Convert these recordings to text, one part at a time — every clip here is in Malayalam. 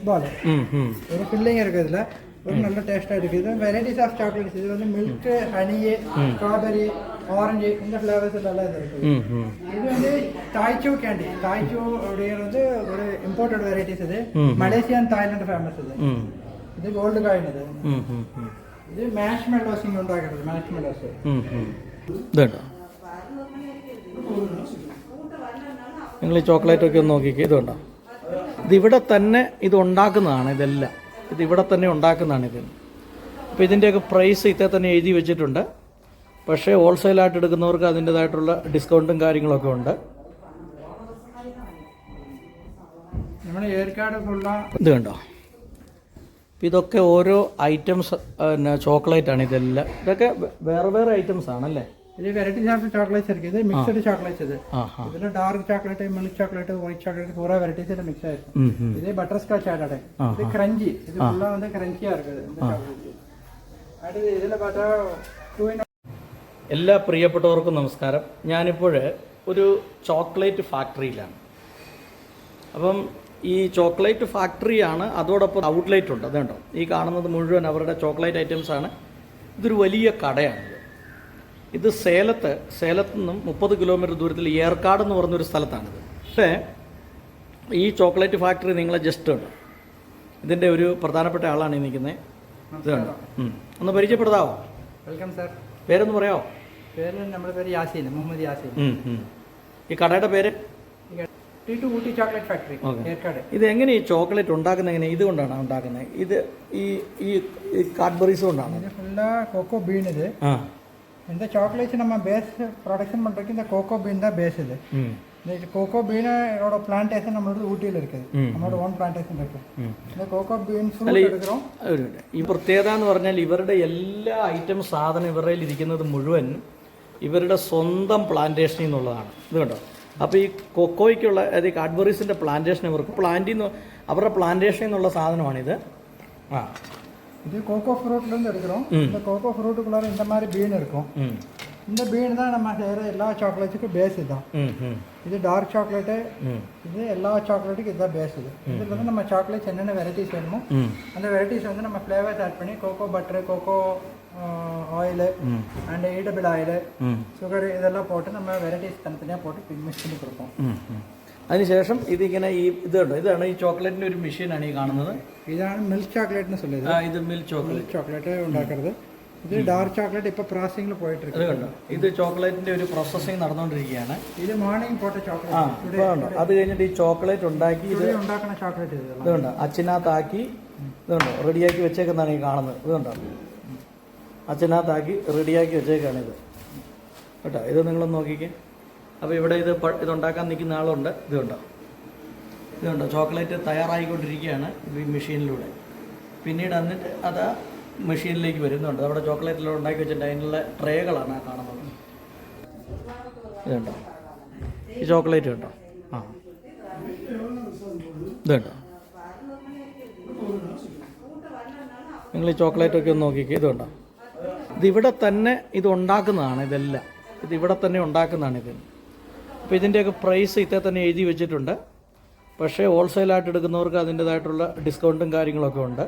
பால் ம் ம் ஒரு ஃபில்லிங் இருக்குது இதில் ஒரு நல்ல டேஸ்ட்டாக இருக்குது இது வெரைட்டிஸ் ஆஃப் சாக்லேட்ஸ் இது வந்து மில்க் ஹனி ஸ்ட்ராபெரி ஆரஞ்சு இந்த ஃப்ளேவர்ஸ் எல்லாம் இது இருக்குது ம் ம் இது வந்து தாய்ச்சோ கேண்டி தாய்ச்சோ அப்படிங்கிறது வந்து ஒரு இம்போர்ட்டட் வெரைட்டிஸ் இது ம். மலேசியன் தாய்லாந்து ஃபேமஸ் இது ம் ഇത് ഗോൾഡ് കോയിൻ ഇത് ഉം, ഉം, ഉം. ഇത് മാഷ് മെല്ലോസിങ് ഉണ്ടാക്കുന്നത് മാഷ് മെല്ലോസ് ഉം, ഉം. ഇതുണ്ടോ നിങ്ങൾ ഈ ചോക്ലേറ്റ് ഒക്കെ ഒന്ന് നോക്കിക്കേ ഇതുണ്ടോ ഇത് ഇവിടെ തന്നെ ഇത് ഉണ്ടാക്കുന്നതാണ് ഇതെല്ലാം. ഇത് ഇവിടെ തന്നെ ഉണ്ടാക്കുന്നതാണ് ഇത്. അപ്പോൾ ഇതിന്റെയൊക്കെ പ്രൈസ് ഇത്തേ തന്നെ എഴുതി വെച്ചിട്ടുണ്ട്. പക്ഷേ ഹോൾസെയിലായിട്ട് എടുക്കുന്നവർക്ക് അതിന്റെതായിട്ടുള്ള ഡിസ്കൗണ്ടും കാര്യങ്ങളൊക്കെ ഉണ്ട്. ഇത് കണ്ടോ? ഇതൊക്കെ ഓരോ ഐറ്റംസ് പിന്നെ ആണ് ഇതെല്ലാം. ഇതൊക്കെ വേറെ വേറെ ഐറ്റംസ് ആണല്ലേ? ഇത് വെറൈറ്റീസ് ഓഫ് ചോക്ലേറ്റ്സ് ഇരിക്കും ഇത് മിക്സഡ് ചോക്ലേറ്റ്സ് ഇത് ആ ഹാ ഇതിൽ dark chocolate milk chocolate white chocolate பூரா வெரைட்டிஸ் மிக்ஸ் ஆயிருக்கும் ഉം, ഉം. இது பட்டர் ஸ்காட்ச் ஆடடை இது கிரஞ்சி இது ஃபுல்லா வந்து கிரஞ்சியா இருக்குது இந்த chocolate. அடுத்து இதுல பார்த்தா டூ இன் എല്ലാ പ്രിയപ്പെട്ടവർക്കും നമസ്കാരം ഞാനിപ്പോൾ ഒരു ചോക്ലേറ്റ് ഫാക്ടറിയിലാണ് അപ്പം ഈ ചോക്ലേറ്റ് ഫാക്ടറിയാണ് അതോടൊപ്പം ഔട്ട്ലെറ്റ് ഉണ്ട് അതുണ്ടോ ഈ കാണുന്നത് മുഴുവൻ അവരുടെ ചോക്ലേറ്റ് ഐറ്റംസ് ആണ് ഇതൊരു വലിയ കടയാണിത് ഇത് സേലത്ത് സേലത്ത് നിന്നും മുപ്പത് കിലോമീറ്റർ ദൂരത്തിൽ ഏർക്കാട് എന്ന് പറഞ്ഞൊരു സ്ഥലത്താണിത്. പക്ഷേ ഈ ചോക്ലേറ്റ് ഫാക്ടറി നിങ്ങളെ ജസ്റ്റ് ഉണ്ട് ഇതിന്റെ ഒരു പ്രധാനപ്പെട്ട ആളാണ് ഈ നിൽക്കുന്നത് ഇതുണ്ട് ഒന്ന് പരിചയപ്പെടുത്താവോ? Welcome sir. പേരൊന്ന് പറയാമോ പേര് നമ്മുടെ പേര് യാസീൻ മുഹമ്മദ് യാസീൻ. ഈ കടയുടെ പേര്? Ooty chocolate factory Yercaud. ഇത് എങ്ങനെ ഈ ചോക്ലേറ്റ് ഉണ്ടാക്കുന്നത് എങ്ങനെ? ഇതുകൊണ്ടാണ് ഉണ്ടാക്കുന്നത്? ഇത് ഈ ഈ കാഡ്ബറീസ് കൊണ്ടാണ്? എല്ലാ കൊക്കോ ബീണിത് இந்த சாக்லேட்ஸ் நம்ம பேஸ் ப்ரொடக்ஷன் பண்ணுறதுக்கு இந்த கோகோ பீன் தான் பேஸ் இது ഉം, இந்த கோகோ பீனோட பிளான்டேஷன் நம்மளோட ஊட்டியில் இருக்குது ம். நம்மளோட ஓன் பிளான்டேஷன் இருக்கு ഉം. இந்த கோகோ பீன் അല്ല ஃப்ரூட் ഈ- எடுக்கிறோம் ഒരു minute. ഈ പ്രത്യേകത എന്ന് പറഞ്ഞാൽ ഇവരുടെ എല്ലാ ഐറ്റം സാധനം ഇവരുടെ കയ്യിൽ ഇരിക്കുന്നത് മുഴുവൻ ഇവരുടെ സ്വന്തം പ്ലാന്റേഷനിൽ നിന്നുള്ളതാണ് ഇത് കണ്ടോ അപ്പോൾ ഈ കൊക്കോയ്ക്കുള്ള അതായത് ഈ കാഡ്ബറീസിൻ്റെ പ്ലാന്റേഷൻ ഇവർക്ക് പ്ലാന്റിൽ നിന്ന് അവരുടെ പ്ലാന്റേഷനിൽ നിന്നുള്ള സാധനമാണിത് ആ இது கோகோ ஃப்ரூட்ல இருந்து எடுக்கிறோம். இந்த கோகோ ஃப்ரூட்டுக்குள்ளார இந்த மாதிரி பீன் இருக்கும். இந்த பீன் தான் நம்ம செய்கிற எல்லா சாக்லேட்ஸுக்கும் பேஸ் தான். இது டார்க் சாக்லேட்டு இது எல்லா சாக்லேட்டுக்கும் இதுதான் பேஸ் இது. இதில் வந்து நம்ம சாக்லேட்ஸ் என்னென்ன வெரைட்டிஸ் வேணுமோ அந்த வெரைட்டிஸ் வந்து நம்ம ஃப்ளேவர்ஸ் ஆட் பண்ணி cocoa butter cocoa oil and edible oil sugar இதெல்லாம் போட்டு நம்ம வெரைட்டிஸ் தனித்தனியாக போட்டு மிக்ஸ் பண்ணி கொடுப்போம். അതിനുശേഷം ഇതിങ്ങനെ ഈ ഇതുണ്ട് ഇതാണ് ഈ ചോക്ലേറ്റിന്റെ ഒരു മെഷീനാണ് ഈ കാണുന്നത്. ഇതാണ് മിൽക്ക് ചോക്ലേറ്റ്നസ് ഉള്ളത് ഇത് മിൽക്ക് ചോക്ലേറ്റ് ചോക്ലേറ്റ് ഉണ്ടാക്കരുത്. ഇത് ഡാർക്ക് ചോക്ലേറ്റ് ഇപ്പൊ പ്രോസസ്സിംഗിൽ പോയിട്ടുണ്ട് ഇത് ചോക്ലേറ്റിന്റെ ഒരു പ്രോസസ്സിംഗ് നടന്നുകൊണ്ടിരിക്കുകയാണ്. ഇത് മോർണിംഗ് പോട്ട ചോക്ലേറ്റ് അത് കഴിഞ്ഞിട്ട് ഈ ചോക്ലേറ്റ് ഉണ്ടാക്കി ഇത് ഉണ്ടാക്കുന്ന ചോക്ലേറ്റ് ഇത് ഇതുണ്ട് അച്ഛനകത്താക്കി ഇതുണ്ട് റെഡിയാക്കി വെച്ചേക്കുന്നതാണ് ഈ കാണുന്നത്. ഇതുണ്ട് അച്ഛനകത്താക്കി റെഡിയാക്കി വെച്ചേക്കാണ് ഇത്. കേട്ടോ? ഇത് നിങ്ങളൊന്ന് നോക്കിക്കേ. അപ്പോൾ ഇവിടെ ഇത് ഇതുണ്ടാക്കാൻ നിൽക്കുന്ന ആളുണ്ട്. ഇത് ഇതുണ്ടോ? ഇത് കണ്ടോ ചോക്ലേറ്റ് തയ്യാറായിക്കൊണ്ടിരിക്കുകയാണ് ഈ മെഷീനിലൂടെ. പിന്നീട് എന്നിട്ട് അത് മെഷീനിലേക്ക് വരുന്നുണ്ട്. അവിടെ ചോക്ലേറ്റിലൂടെ ഉണ്ടാക്കി വെച്ചിട്ട് അതിനുള്ള ട്രേകളാണ് ആ കാണുന്നത്. ഇതുണ്ടോ? ഈ ചോക്ലേറ്റ് ഉണ്ടോ? ആ. ഇതുണ്ടോ? നിങ്ങൾ ഈ ചോക്ലേറ്റ് ഒക്കെ ഒന്ന് നോക്കിക്കേ. ഇതുണ്ടോ? ഇതിവിടെ തന്നെ ഇത് ഉണ്ടാക്കുന്നതാണ് ഇതെല്ലാം. ഇത് ഇവിടെ തന്നെ ഉണ്ടാക്കുന്നതാണ് ഇത്. അപ്പോൾ ഇതിൻ്റെയൊക്കെ പ്രൈസ് ഇത്തേ തന്നെ എഴുതി വെച്ചിട്ടുണ്ട് പക്ഷേ ഹോൾസെയിലായിട്ട് എടുക്കുന്നവർക്ക് അതിൻ്റെതായിട്ടുള്ള ഡിസ്കൗണ്ടും കാര്യങ്ങളൊക്കെ ഉണ്ട്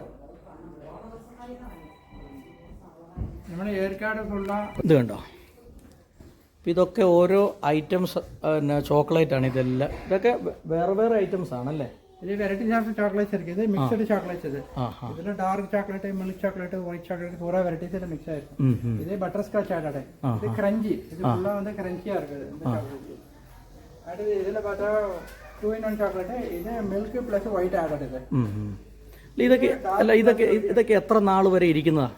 നമ്മുടെ ഏർക്കാട് ഫുള്ള ഇത് കണ്ടോ അപ്പോൾ ഇതൊക്കെ ഓരോ ഐറ്റംസ് പിന്നെ ചോക്ലേറ്റാണ് ഇതെല്ലാം ഇതൊക്കെ വേ- വേറെ വേറെ ഐറ്റംസ് ആണല്ലേ ഇത് വെറൈറ്റീസ് ഓഫ് ചോക്ലേറ്റ്സ് ഇരിക്കും ഇത് മിക്സഡ് ചോക്ലേറ്റ്സ് ഇത് ആ ഹാ ഇതിൽ dark chocolate milk chocolate white chocolate பூரா வெரைட்டிஸ் மிக்ஸ் ஆயிருக்கும் ഉം, ഉം. இது பட்டர் ஸ்காட்ச் ஆடடை இது கிரஞ்சி இது ஃபுல்லாக வந்து கிரஞ்சியாக இருக்குது இந்த chocolate. ഇതൊക്കെ അല്ല ഇതൊക്കെ ഇതൊക്കെ എത്ര നാൾ വരെ ഇരിക്കുന്നതാ?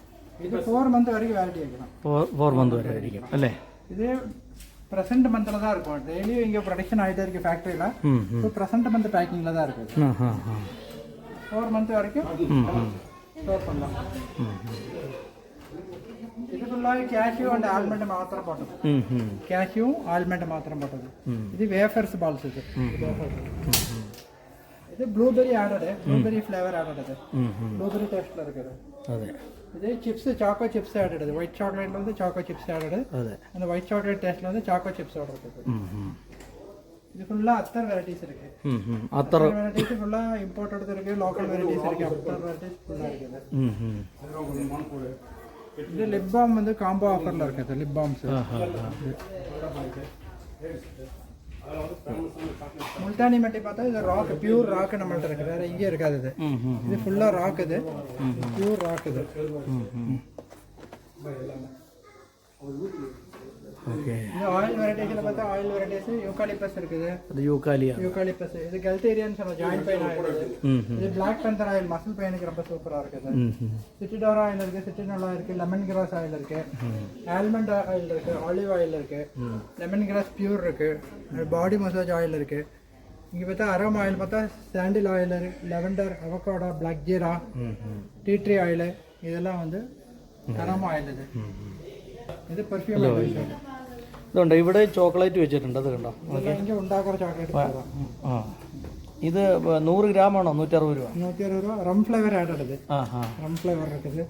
ഇത് ഫോർ മന്ത് വരെ വാലിഡി ആയിരിക്കണം. ഫോർ മന്ത് വരെ ആയിരിക്കും അല്ലേ? ഇത് പ്രസന്റ് മന്ത് തന്നെ ഡെയിലി ഇങ്ങ പ്രൊഡക്ഷൻ ആയിട്ടായിരിക്കും ഫാക്ടറിയില പ്രസന്റ് മന്ത് പാക്കിംഗ് തന്നെ ഇരിക്കും. മന്ത് വരെ ഉം ഉം ഉം. ഉം, இது ஃபுல்லாக கேஷ்யூ அண்ட் ஆல்மண்ட் மாத்திரம் போட்டது ഉം, ഉം. கேஷ்யூ ஆல்மண்ட் மாத்திரம் போட்டது ம். இது வேஃபர்ஸ் பால்ஸ் இது இது blueberry added blueberry flavour added ഉം, ഉം. ப்ளூபெரி டேஸ்ட்டில் இருக்குது അതെ இது chips choco chips added white சாக்லேட்ல வந்து சாக்கோ சிப்ஸ் ஆடடு അതെ அந்த ஒயிட் சாக்லேட் டேஸ்ட்ல வந்து சாக்கோ சிப்ஸோட இருக்குது ഉം, ഉം. இது ஃபுல்லா அத்தர் வெரைட்டிஸ் இருக்கு ம் ம் അത്ര வெரைட்டிஸ் ஃபுல்லா இம்போர்ட்டட் இருக்கு லோக்கல் வெரைட்டிஸ் இருக்கு அத்தர் வெரைட்டிஸ் ஃபுல்லா இருக்குது ம் ம் இது லிப் பாம் வந்து காம்போ ஆஃபர்ல இருக்கு. இது லிப் பாம் சார் முல்தானி மட்டி பார்த்தா இது ராக் பியூர் ராக் நம்மள்ட்ட இருக்கு. வேற இங்கே இருக்காது இது. இது ஃபுல்லா ராக் இது. பியூர் ராக் இது. ஓகே இந்த ஆயில் வெரைட்டிஸ்ல பார்த்தா ஆயில் வெரைட்டிஸ் யூகாலிப்டஸ் இருக்குது. அது யூகாலியா யூகாலிப்டஸ் இது கெல்தேரியன் சொல்ல ஜாயின்ட் பெயின் இது. Black Panther ஆயில் மசில் பெயினுக்கு ரொம்ப சூப்பரா இருக்குது சிட்டிடோரா ஆயில் இருக்கு சிட்டினோலா mm-hmm. இருக்கு லெமன் கிராஸ் ஆயில் இருக்கு ஆல்மண்ட் ஆயில் இருக்கு mm-hmm. ஆலிவ் ஆயில் இருக்கு. லெமன் கிராஸ் பியூர் இருக்கு. பாடி மசாஜ் ஆயில் இருக்கு. இங்கே பார்த்தா அரோம் ஆயில் பார்த்தா sandal oil lavender avocado black jeera tea tree oil இதெல்லாம் வந்து mm-hmm. அரோமா ஆயில் இது. இது பர்ஃப்யூம் ஆயில் ഇതുണ്ട് ഇവിടെ ചോക്ലേറ്റ് വെച്ചിട്ടുണ്ട് അത് കണ്ടോ இதெல்லாம் இங்க உண்டாக்குற சாக்லேட் ആ ഇത് നൂറ് ഗ്രാം ആണോ നൂറ്ററുപത് രൂപ நூற்றி அறுபது ரூபா ரம் ஃப்ளேவர் ஆட் ஆடுது ആ ആ ரம் ஃப்ளேவர் இருக்குது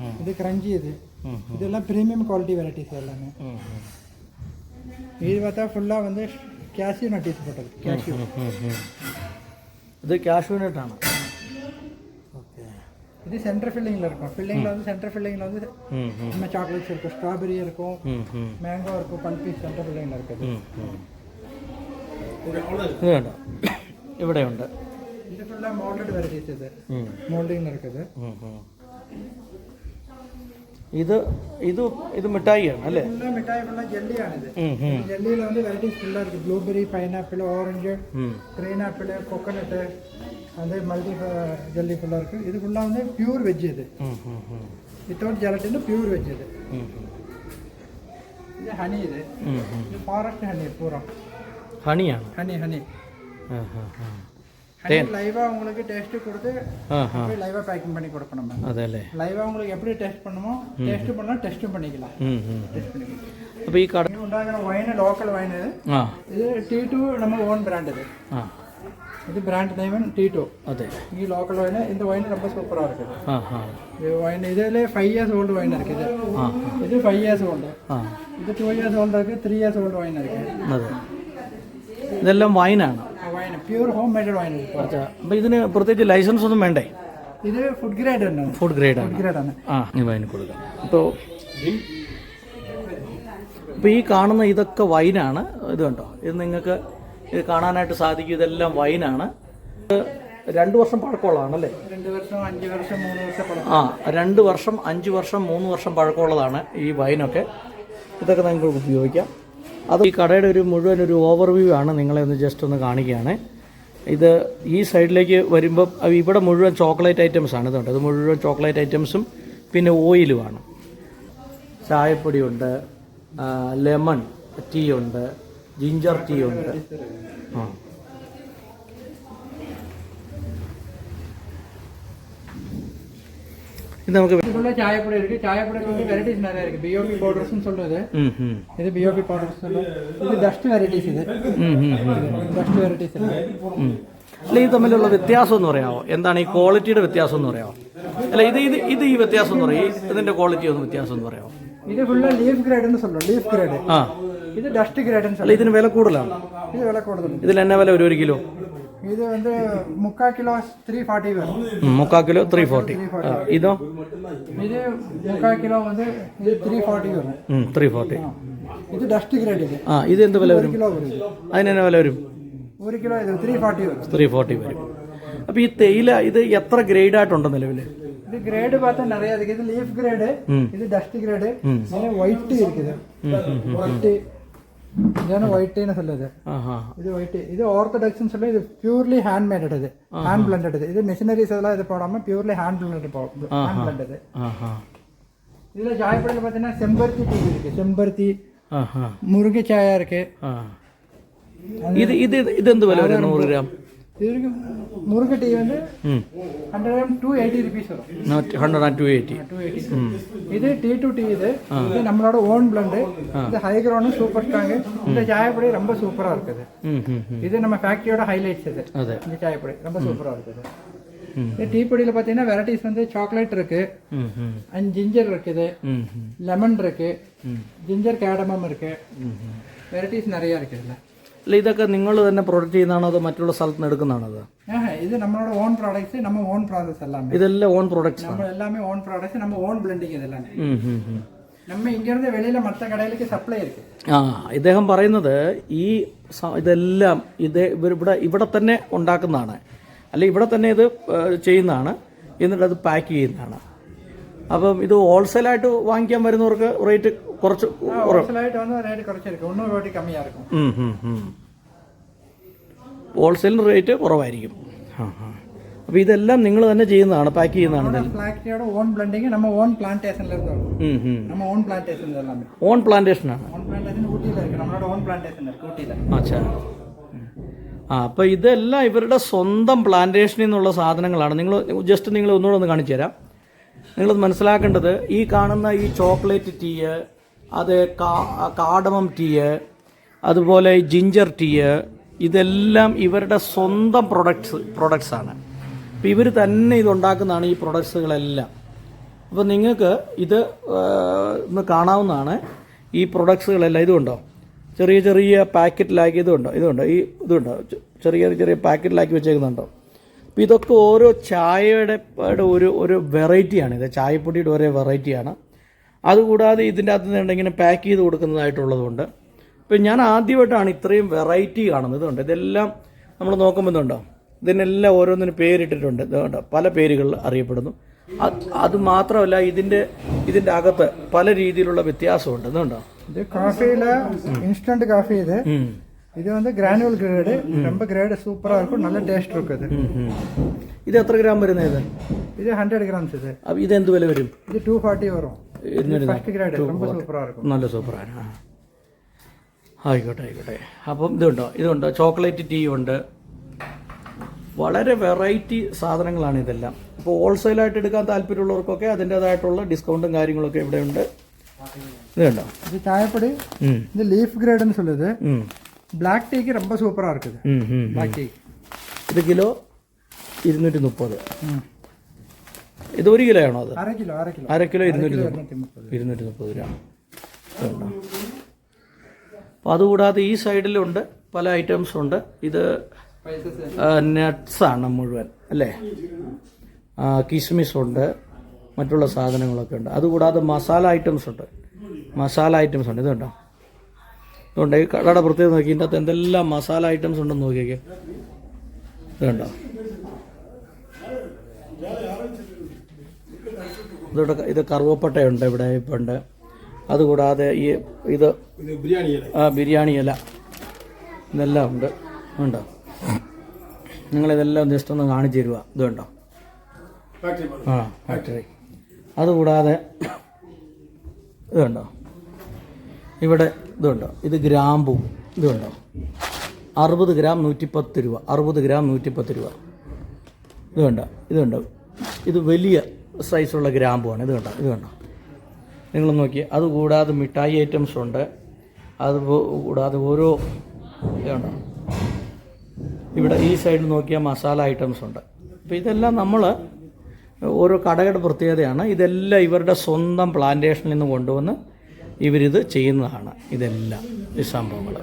ம். இது கிரஞ்சி இது ഉം, இதெல்லாம் ப்ரீமியம் குவாலிட்டி வெரைட்டிஸ் எல்லாமே ഉം, ഉം. இது பார்த்தா ஃபுல்லாக வந்து கேஷ்யூ நட்டீஸ் போட்டது கேஷ்யூ ഉം, ഉം, ഉം. ഇത് കാഷ്യൂനട്ടാണ് ഓക്കെ இது சென்டர் ஃபில்லிங்கில் இருக்கும். ஃபில்லிங்கில் வந்து சென்டர் ஃபில்லிங்கில் வந்து நம்ம சாக்லேட்ஸ் இருக்கும் ஸ்ட்ராபெரி இருக்கும் மேங்கோ இருக்கும் பல்பீஸ் சென்டர் ஃபில்லிங்கில் இருக்குது. வேண்டாം ഇവിടെ ഉണ്ട് ഇത് ഫുള്ള മോൾഡഡ് വെറൈറ്റീസ് ഇത് ഇത് ഇത് ഇത് മിഠായിയാണ് അല്ലേ ஃபுல்லாக மிட்டாய் ஃபுல்லாக ஜெல்லியானது ഉം, ഉം, ஜெல்லியில் வந்து வெரைட்டிஸ் ஃபுல்லாக இருக்குது ப்ளூபெரி பைனாப்பிள் ஆரஞ்சு ഉം. க்ரீன் ஆப்பிள் கொக்கனட்டு வந்து மல்டி ஜெல்லி ஃபுல்லாக இருக்குது இது ஃபுல்லாக வந்து பியூர் வெஜ் இது ഉം, ഉം, ഉം. வித்தவுட் ஜெலட்டின் பியூர் வெஜ் இது ഉം, ഉം. இது ஹனி இது ഉം, ഉം. இது ஃபாரஸ்ட் ஹனி பூரா ഹണിയാണ് ஹனி ஹனி ആ, ആ, ആ. ஹனி லைவாக உங்களுக்கு டேஸ்ட்டு கொடுத்து ആ ആ போய் லைவாக பேக்கிங் பண்ணி கொடுப்போம் நம்ம അതെ അല്ലേ லைவாக உங்களுக்கு எப்படி டெஸ்ட் பண்ணுமோ டெஸ்ட் பண்ணலாம் டெஸ்ட்டும் பண்ணிக்கலாம் ഉം, ഉം. டெஸ்ட் பண்ணிக்கலாம் അപ്പോൾ ഈ കട இது உண்டாகிற ஒயின் லோக்கல் ஒயின் இது ആ இது டி டூ நம்ம ஓன் பிராண்ட் இது ആ இது பிராண்ட் நேம் டி டூ അതെ இங்கே லோக்கல் ஒயின் இந்த ஒயின் ரொம்ப சூப்பராக இருக்குது ആ ആ இது ஒயின் இதில் ஃபைவ் இயர்ஸ் ஓல்டு ஒயின் இருக்குது ആ இது ஃபைவ் இயர்ஸ் ஓல்டு ആ இது டூ இயர்ஸ் ஓல்டு இருக்குது த்ரீ இயர்ஸ் ஓல்டு ஒயின் இருக்குது അതെ ഇതെല്ലാം വൈനാണ് പ്യൂർ ഹോം മെയ്ഡ് ഓയിൽ അപ്പോൾ ഇതിന് പ്രത്യേകിച്ച് ലൈസൻസ് ഒന്നും വേണ്ടേ? ഇത് ഫുഡ് ഗ്രേഡ് തന്നെയാണ് ഫുഡ് ഗ്രേഡ് ഫുഡ് ഗ്രേഡ് ആണ്. ആ വൈന് കൊടുക്കാം. അപ്പോൾ ഇപ്പോൾ ഈ കാണുന്ന ഇതൊക്കെ വൈനാണ് ഇത് കണ്ടോ? ഇത് നിങ്ങൾക്ക് ഇത് കാണാനായിട്ട് സാധിക്കും. ഇതെല്ലാം വൈനാണ് രണ്ട് വർഷം പഴക്കമുള്ളതാണല്ലേ രണ്ട് വർഷം അഞ്ച് വർഷം മൂന്ന് വർഷം ആ രണ്ട് വർഷം അഞ്ച് വർഷം മൂന്ന് വർഷം പഴക്കമുള്ളതാണ് ഈ വൈനൊക്കെ ഇതൊക്കെ നിങ്ങൾക്ക് ഉപയോഗിക്കാം. അത് ഈ കടയുടെ ഒരു മുഴുവൻ ഒരു ഓവർവ്യൂ ആണ്. നിങ്ങളെ ഒന്ന് ജസ്റ്റ് ഒന്ന് കാണിക്കുകയാണ്. ഇത് ഈ സൈഡിലേക്ക് വരുമ്പോൾ ഇവിടെ മുഴുവൻ ചോക്ലേറ്റ് ഐറ്റംസ് ആണ് ഇതുണ്ട്. ഇത് മുഴുവൻ ചോക്ലേറ്റ് ഐറ്റംസും പിന്നെ ഓയിലുമാണ് ചായപ്പൊടിയുണ്ട് ലെമൺ ടീ ഉണ്ട് ജിഞ്ചർ ടീ ഉണ്ട്. ആ. ഇത് നമുക്ക് இதுக்குள்ள சாயப்பொடி இருக்கு சாயப்பொடியில் வந்து வெரைட்டிஸ் நிறைய இருக்கு பிஓபி பவுடர்ஸ்னு சொல்றது ഉം, ഉം. இது பிஓபி பவுடர்ஸ் சொல்லுது இது டஸ்ட் வெரைட்டிஸ் இது ഉം, ഉം, ഉം. டஸ்ட் வெரைட்டிஸ் இருக்கு ഉം. അല്ല ഈ തമ്മിലുള്ള വ്യത്യാസം എന്ന് പറയാമോ എന്താണ് ഈ ക്വാളിറ്റിയുടെ വ്യത്യാസം എന്ന് പറയാമോ അല്ല ഇത് ഇത് ഇത് ഈ വ്യത്യാസം എന്ന് പറയും ഇതിന്റെ ക്വാളിറ്റി ഒന്ന് വ്യത്യാസം എന്ന് പറയാമോ இது ஃபுல்லா லீஃப் கிரேடுன்னு சொல்றோம் லீஃப் கிரேடு ആ இது டஸ்ட் கிரேடுன்னு അല്ല சொல்லுது ഇതിന് വില കൂടുതലാണ് இது விலை கூடுதல் ഇതിൽ എന്നാ വില ഒരു ഒരു കിലോ இது வந்து முக்கால் கிலோ த்ரீ ஃபார்ட்டி வரும் ഉം, മുക്കാൽ കിലോ ത്രീ ഫോർട്ടി ഇതോ இது முக்கால் கிலோ வந்து இது த்ரீ ஃபார்ட்டி வரும் ത്രീ ഫോർട്ടി இது டஸ்ட் கிரேட் இது ആ ഇത് എന്ത് വില ஒரு വരും கிலோ வரும் இது അതിന് എന്നാ വില വരും ஒரு கிலோ இது த்ரீ ஃபார்ட்டி வரும் ത്രീ ഫോർട്ടി വരും അപ്പോൾ ഈ തേയില ഇത് എത്ര ഗ്രേഡ് ആയിട്ടുണ്ട് നിലവിൽ இது கிரேடு பார்த்தா நிறைய இருக்கு இது லீஃப் கிரேடு இது டஸ்ட் கிரேடு இதுல ஒயிட் இருக்குது ഇതാണ് വൈറ്റ് ടീനസ് അല്ലേ ഇത്? വൈറ്റ് ഇത് ഓർത്തഡോക്സിൻസ് അല്ല ഇത് പ്യൂർലി ഹാൻഡ് മെയ്ഡ് ഇത് ഹാൻഡ് ബ്ലെൻഡ് എടുത്ത് ഇത് മെഷീനറീസ് എല്ലാം ഇത് പോടാമ purely hand blend hand blend ഇതിലെ ചായപ്പൊടി പാത്തന്നെ ചെമ്പരത്തി ടീ ഇരിക്കും ചെമ്പരത്തി മുറുകെ ചായ ഇരിക്കും ഇത് ഇത് ഇത് എന്ത് വില വരും? 100 ഗ്രാം? இதுவரைக்கும் முருங்கை டீ வந்து hundred gram two eighty rupees வரும். Hundred and two eighty two eighty இது டீ டு டீ இது. இது நம்மளோட ஓன் பிளண்டு இது ஹை கிரவுண்டும் சூப்பர் ஸ்ட்ராங்கு இந்த சாயப்பொடி ரொம்ப சூப்பராக இருக்குது. இது நம்ம ஃபேக்ட்ரியோட ஹைலைட்ஸ் இது. இந்த சாயப்பொடி ரொம்ப சூப்பராக இருக்குது. டீ பொடியில் பார்த்தீங்கன்னா வெரைட்டிஸ் வந்து சாக்லேட் இருக்கு. அண்ட் ஜிஞ்சர் இருக்குது. லெமன் இருக்கு. ஜிஞ்சர் கேடமம் இருக்கு. வெரைட்டிஸ் நிறையா இருக்குது இதில். അല്ല ഇതൊക്കെ നിങ്ങൾ തന്നെ പ്രൊഡക്റ്റ് ചെയ്യുന്നതാണോ അതോ മറ്റുള്ള സ്ഥലത്ത് നിന്ന് എടുക്കുന്നതാണോ അത് ஆஹா, இது நம்மளோட ஓன் ப்ராடக்ட்ஸ் நம்ம ஓன் ப்ராசஸ் எல்லாமே ഇതെല്ലാം ഓൺ പ്രൊഡക്ട്സ് நம்ம எல்லாமே ஓன் ப்ராடக்ட்ஸ் நம்ம ஓன் பிளெண்டிங் இது எல்லாமே நம்ம இங்க இருந்து வெளியில மற்ற கடைகளுக்கு சப்ளை இருக்கு ആ ഇദ്ദേഹം പറയുന്നത് ഈ സ- ഇതെല്ലാം ഇത് ഇവർ ഇവിടെ ഇവിടെ തന്നെ ഉണ്ടാക്കുന്നതാണ് അല്ല ഇവിടെ തന്നെ ഇത് ഏഹ്, ചെയ്യുന്നതാണ് എന്നിട്ട് അത് പാക്ക് ചെയ്യുന്നതാണ് അപ്പം ഇത് ഹോൾസെയിലായിട്ട് വാങ്ങിക്കാൻ വരുന്നവർക്ക് റേറ്റ് കുറച്ച് ഹോൾസെയിൽ റേറ്റ് കുറവായിരിക്കും. ആ അപ്പോൾ ഇതെല്ലാം നിങ്ങൾ തന്നെ ചെയ്യുന്നതാണ് പാക്ക് ചെയ്യുന്നതാണ് ഓൺ ബ്ലെൻഡിങ് നമ്മ ഓൺ പ്ലാന്റേഷനിലിരുന്നു ഓൺ പ്ലാന്റേഷൻ ആണ്. ആ അപ്പോൾ ഇതെല്ലാം ഇവരുടെ സ്വന്തം പ്ലാന്റേഷനിൽ നിന്നുള്ള സാധനങ്ങളാണ്. നിങ്ങൾ ജസ്റ്റ് നിങ്ങൾ ഒന്നുകൂടെ ഒന്ന് കാണിച്ചു തരാം. നിങ്ങളത് മനസ്സിലാക്കേണ്ടത് ഈ കാണുന്ന ഈ ചോക്ലേറ്റ് ടീ അത് കാടമം ടീ അതുപോലെ ജിഞ്ചർ ടീ ഇതെല്ലാം ഇവരുടെ സ്വന്തം പ്രൊഡക്ട്സ് പ്രൊഡക്ട്സാണ് അപ്പോൾ ഇവർ തന്നെ ഇതുണ്ടാക്കുന്നതാണ് ഈ പ്രൊഡക്ട്സുകളെല്ലാം. അപ്പോൾ നിങ്ങൾക്ക് ഇത് ഇന്ന് കാണാവുന്നതാണ് ഈ പ്രൊഡക്ട്സുകളെല്ലാം. ഇതുണ്ടോ? ചെറിയ ചെറിയ പാക്കറ്റിലാക്കി ഇതുണ്ടോ? ഇതുണ്ടോ? ഈ ഇതുണ്ടോ? ചെറിയ ചെറിയ പാക്കറ്റിലാക്കി വെച്ചേക്കുന്നുണ്ടോ? അപ്പോൾ ഇതൊക്കെ ഓരോ ചായയുടെ യുടെ ഒരു ഒരു വെറൈറ്റിയാണ് ഇത്. ചായപ്പൊടിയുടെ ഓരോ വെറൈറ്റിയാണ് അതുകൂടാതെ ഇതിൻ്റെ അകത്ത് നിന്ന് ഇങ്ങനെ പാക്ക് ചെയ്ത് കൊടുക്കുന്നതായിട്ടുള്ളതുകൊണ്ട് ഇപ്പം ഞാൻ ആദ്യമായിട്ടാണ് ഇത്രയും വെറൈറ്റി കാണുന്നത് ഇതുണ്ട് ഇതെല്ലാം നമ്മൾ നോക്കുമ്പോൾ ഇതുണ്ടോ ഇതിനെല്ലാം ഓരോന്നിന് പേരിട്ടിട്ടുണ്ട് ഇതുകൊണ്ട് പല പേരുകളിൽ അറിയപ്പെടുന്നു അത് അത് മാത്രമല്ല ഇതിൻ്റെ ഇതിൻ്റെ അകത്ത് പല രീതിയിലുള്ള വ്യത്യാസമുണ്ട് ഇതുണ്ടോ இது காஃபில இன்ஸ்டன்ட் காஃபி இது ഉം. இது வந்து கிரானுவல் கிரேடு ரொம்ப கிரேடு சூப்பரா இருக்கும் நல்ல டேஸ்ட் இருக்குது ഉം, ഉം. ഇത് എത്ര ഗ്രാം വരുന്നത് ഇത് இது ஹண்ட்ரட் கிராம்ஸ் இது അപ്പം ഇതെന്ത് വില വരും இது டூ ஃபார்ட்டி வரும் ഇരുന്നൂറ്റി ஃபர்ஸ்ட் கிரேடு ரொம்ப சூப்பரா இருக்கும் നല്ല സൂപ്പറാണ് ആ ആയിക്കോട്ടെ ആയിക്കോട്ടെ അപ്പം ഇതുണ്ടോ ഇതുണ്ട് ചോക്ലേറ്റ് ടീ ഉണ്ട് വളരെ വെറൈറ്റി സാധനങ്ങളാണ് ഇതെല്ലാം അപ്പോൾ ഹോൾസെയിലായിട്ട് എടുക്കാൻ താല്പര്യമുള്ളവർക്കൊക്കെ അതിൻ്റേതായിട്ടുള്ള ഡിസ്കൗണ്ടും കാര്യങ്ങളൊക്കെ ഇവിടെ ഉണ്ട് ഇത് കണ്ടോ இது சாயப்பொடி ഉം. இது லீஃப் கிரேடுன்னு சொல்லுது ഉം. பிளாக் டீக்கு ரொம்ப சூப்பரா இருக்குது ഉം, ഉം, ഉം. பிளாக் டீ ഇത് കിലോ ഇരുന്നൂറ്റി മുപ്പത് ഇത് ഒരു കിലോ ആണോ അത്? അര കിലോ അര കിലോ. കിലോ ഇരുന്നൂറ്റി ഇരുന്നൂറ്റി മുപ്പത്. രൂപ അപ്പോൾ അതുകൂടാതെ ഈ സൈഡിലുണ്ട് പല ഐറ്റംസ് ഉണ്ട്. ഇത് നട്ട്സാണ് മുഴുവൻ അല്ലേ? കിസ്മിസ് ഉണ്ട് മറ്റുള്ള സാധനങ്ങളൊക്കെ ഉണ്ട്. അതുകൂടാതെ മസാല ഐറ്റംസ് ഉണ്ട്. മസാല ഐറ്റംസ് ഉണ്ട്. ഇതുണ്ടോ? ഇതുണ്ട്. ഈ കടയുടെ പ്രത്യേകത നോക്കി ഇതിന്റെ അകത്ത് എന്തെല്ലാം മസാല ഐറ്റംസ് ഉണ്ടെന്ന് നോക്കിയേക്കാം. ഇതുണ്ടോ? ഇതോടെ ഇത് കറുവപ്പട്ടയുണ്ട് ഇവിടെ ഇപ്പം ഉണ്ട് അതുകൂടാതെ ഈ ഇത് ആ ബിരിയാണി ഇല. ഇതെല്ലാം ഉണ്ട്. ഉണ്ടോ? നിങ്ങളിതെല്ലാം ജസ്റ്റ് ഒന്ന് കാണിച്ചു തരുക ഇതുണ്ടോ ആ ഫാക്ടറി അതുകൂടാതെ ഇതുണ്ടോ ഇവിടെ ഇതുണ്ടോ ഇത് ഗ്രാമ്പു. ഇത് കണ്ടോ? അറുപത് ഗ്രാം നൂറ്റിപ്പത്ത് രൂപ. അറുപത് ഗ്രാം നൂറ്റിപ്പത്ത് രൂപ. ഇതുണ്ടോ ഇതുണ്ടോ ഇത് വലിയ സൈസുള്ള ഗ്രാമ്പുമാണ് ഇത് കണ്ടോ? ഇത് കണ്ടോ? നിങ്ങൾ നോക്കി അതുകൂടാതെ മിഠായി ഐറ്റംസ് ഉണ്ട്. അത് കൂടാതെ ഓരോ ഇതാണ് ഇവിടെ ഈ സൈഡിൽ നോക്കിയാൽ മസാല ഐറ്റംസ് ഉണ്ട്. അപ്പോൾ ഇതെല്ലാം നമ്മൾ ഓരോ കടയുടെ പ്രത്യേകതയാണ്. ഇതെല്ലാം ഇവരുടെ സ്വന്തം പ്ലാന്റേഷനിൽ നിന്ന് കൊണ്ടുവന്ന് ഇവരിത് ചെയ്യുന്നതാണ് ഇതെല്ലാം ഈ സംഭവങ്ങൾ